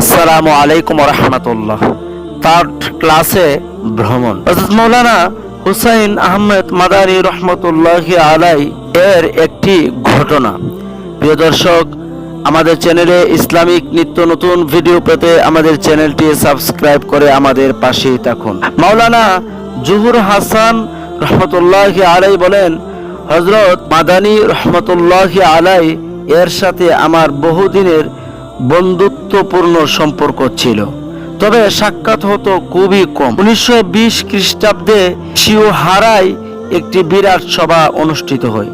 আসসালামু আলাইকুম রহমতুল্লাহ থার্ড ক্লাসে ভ্রমণ। মৌলানা হুসাইন আহমেদ মাদানী রহমতুল্লাহ আলাই এর একটি ঘটনা। প্রিয় দর্শক, আমাদের চ্যানেলে ইসলামিক নিত্য নতুন ভিডিও পেতে আমাদের চ্যানেলটি সাবস্ক্রাইব করে আমাদের পাশেই থাকুন। মাওলানা জুহুর হাসান রহমতুল্লাহ আলাই বলেন হজরত মাদানী রহমতুল্লাহ আলাই এর সাথে আমার বহুদিনের বন্ধুত্বপূর্ণ সম্পর্ক ছিল। তবে সাক্ষাৎ হতো খুবই কম। উনিশশো বিশ খ্রিস্টাব্দে শিওহারায় একটি বিরাট সভা অনুষ্ঠিত হয়।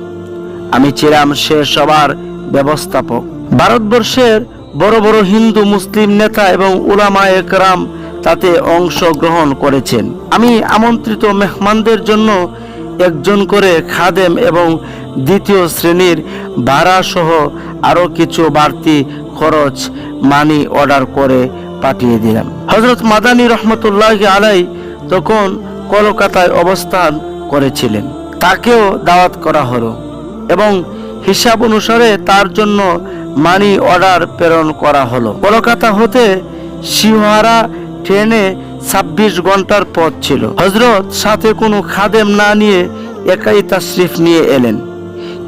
আমি ছিলাম সে সভার ব্যবস্থাপক। ভারতবর্ষের বড় বড় হিন্দু, মুসলিম নেতা এবং উলামা একরাম তাতে অংশগ্রহণ করেছেন। আমি আমন্ত্রিত মেহমানদের জন্য একজন করে খাদেম এবং দ্বিতীয় শ্রেণির ভাড়া সহ আরও কিছু বাড়তি খরচ মানি অর্ডার করে পাঠিয়ে দিলাম। হজরত মাদানী রহমতুল্লাহ আলাই তখন কলকাতায় অবস্থান করেছিলেন। তাকেও দাওয়াত করা হলো এবং হিসাব অনুসারে তার জন্য মানি অর্ডার প্রেরণ করা হলো। কলকাতা হতে শিহারা ট্রেনে ছাব্বিশ ঘণ্টার পথ ছিল। হজরত সাথে কোনো খাদেম না নিয়ে একাই তাশরিফ নিয়ে এলেন।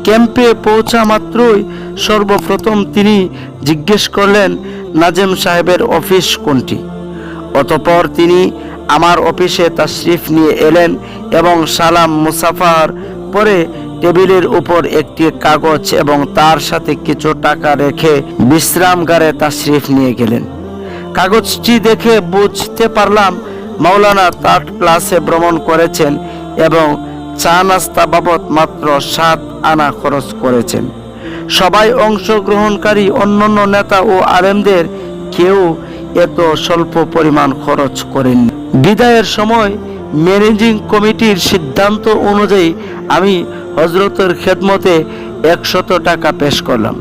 ক্যাম্পে পৌঁছা মাত্রই সর্বপ্রথম তিনি জিজ্ঞেস করলেন, নাজেম সাহেবের অফিস কোনটি? অতপর তিনি, আমার অফিসে তাশরিফ নিয়ে এলেন এবং সালাম মুসাফার পরে টেবিলের উপর একটি কাগজ এবং তার সাথে কিছু টাকা রেখে বিশ্রামগারে তাশরিফ নিয়ে গেলেন। কাগজটি দেখে বুঝতে পারলাম, মাওলানা তার ক্লাসে ভ্রমণ করেছেন এবং চা নাস্তা বাবদ মাত্র সাত আনা খরচ করেছেন। সবাই অংশগ্রহণকারী অন্যান্য নেতা ও আলেমদের কেউ এত স্বল্প পরিমাণ খরচ করেননি বিদায়ের সময় ম্যানেজিং কমিটির সিদ্ধান্ত অনুযায়ী আমি হজরতের খেদমতে একশত টাকা পেশ করলাম।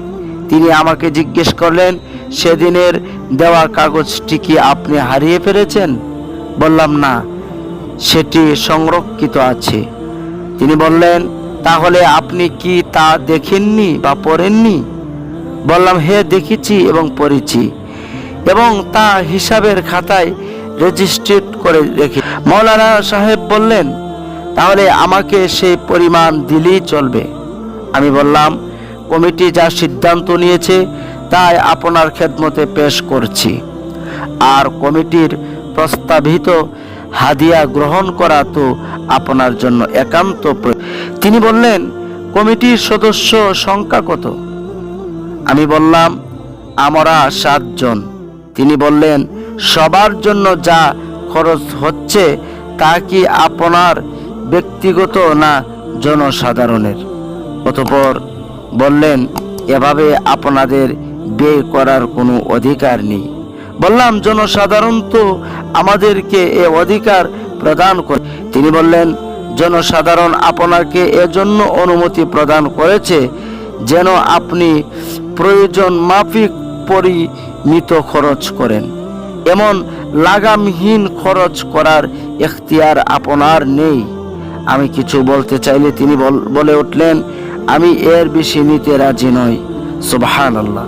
তিনি আমাকে জিজ্ঞেস করলেন, সেদিনের দেওয়া কাগজটি কি আপনি হারিয়ে ফেলেছেন? বললাম, না, সেটি সংরক্ষিত আছে। তিনি বললেন, তাহলে আপনি কি তা দেখেননি বা পড়েননি? বললাম হে দেখেছি এবং পড়েছি এবং তা হিসাবের খাতায় রেজিস্ট্রেট করে রেখে মৌলানা সাহেব বললেন, তাহলে আমাকে সেই পরিমাণ দিলেই চলবে। আমি বললাম, কমিটি যা সিদ্ধান্ত নিয়েছে, তাই আপনার খেদমতে পেশ করছি। আর কমিটির প্রস্তাবিত হাদিয়া গ্রহণ করা তো আপনার জন্য একান্ত তিনি বললেন, কমিটির সদস্য সংখ্যা কত? আমি বললাম, আমরা সাতজন তিনি বললেন, সবার জন্য যা খরচ হচ্ছে তা কি আপনার ব্যক্তিগত না জনসাধারণের? অতপর বললেন, এভাবে আপনাদের ব্যয় করার কোনো অধিকার নেই। বললাম জনসাধারণ তো আমাদেরকে এ অধিকার প্রদান করে। তিনি বললেন, জনসাধারণ আপনাকে এজন্য অনুমতি প্রদান করেছে যেন আপনি প্রয়োজন মাফিক পরিমিত খরচ করেন। এমন লাগামহীন খরচ করার এখতিয়ার আপনার নেই। আমি কিছু বলতে চাইলে তিনি বল- উঠলেন, আমি এর বেশি নিতে রাজি নই। সুবাহান আল্লাহ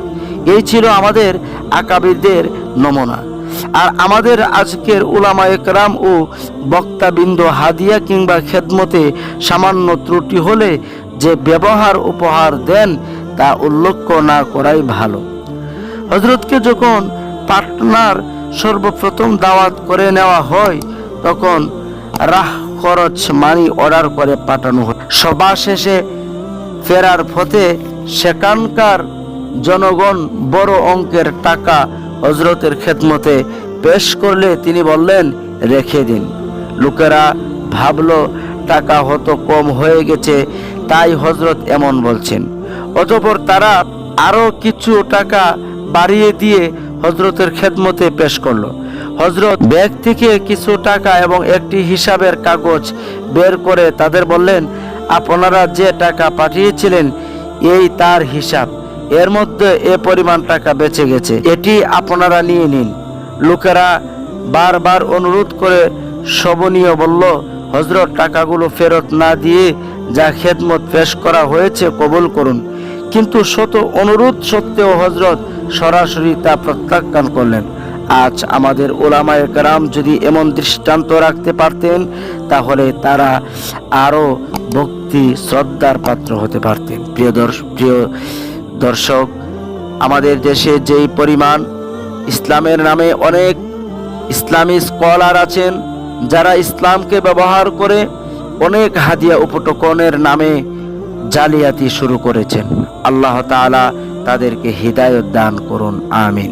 এই ছিল আমাদের আকাবিরদের নমুনা। আর আমাদের আজকের উলামা একরাম ও বক্তাবৃন্দ হাদিয়া কিংবা খেদমতে সামান্য ত্রুটি হলে যে ব্যবহার উপহার দেন, তা উল্লেখ না করাই ভালো। হজরতকে যখন পাটনার সর্বপ্রথম দাওয়াত করে নেওয়া হয়, তখন রাহ খরচ মানি অর্ডার করে পাঠানো হয়। সভা শেষে ফেরার পথে সেখানকার জনগণ বড় অঙ্কের টাকা হজরতের খেদমতে পেশ করলে তিনি বললেন, রেখে দিন। লোকেরা ভাবল, টাকা হয়তো কম হয়ে গেছে, তাই হজরত এমন বলছেন। অতপর তারা আরও কিছু টাকা বাড়িয়ে দিয়ে হজরতের খেদমতে পেশ করল। হজরত ব্যাগ থেকে কিছু টাকা এবং একটি হিসাবের কাগজ বের করে তাদের বললেন, আপনারা যে টাকা পাঠিয়েছিলেন, এই তার হিসাব। এর মধ্যে এ পরিমাণ টাকা বেঁচে গেছে। এটি আপনারা নিয়ে নিন। লোকেরা বারবার অনুরোধ করে শোভনীয় বলল হজরত টাকাগুলো ফেরত না দিয়ে যা খেদমত পেশ করা হয়েছে কবুল করুন। কিন্তু শত অনুরোধ সত্ত্বেও হজরত সরাসরি তা প্রত্যাখ্যান করলেন। আজ আমাদের ওলামায়ে গ্রাম যদি এমন দৃষ্টান্ত রাখতে পারতেন, তাহলে তারা আরও ভক্তি, শ্রদ্ধার পাত্র হতে পারতেন। প্রিয় দর্শ, প্রিয় দর্শক, আমাদের দেশে যেই পরিমাণ ইসলামের নামে অনেক ইসলামী স্কলার আছেন, যারা ইসলামকে ব্যবহার করে অনেক হাদিয়া উপটকনের নামে জালিয়াতি শুরু করেছেন। আল্লাহ তালা তাদেরকে হৃদায়ত দান করুন, আমিন।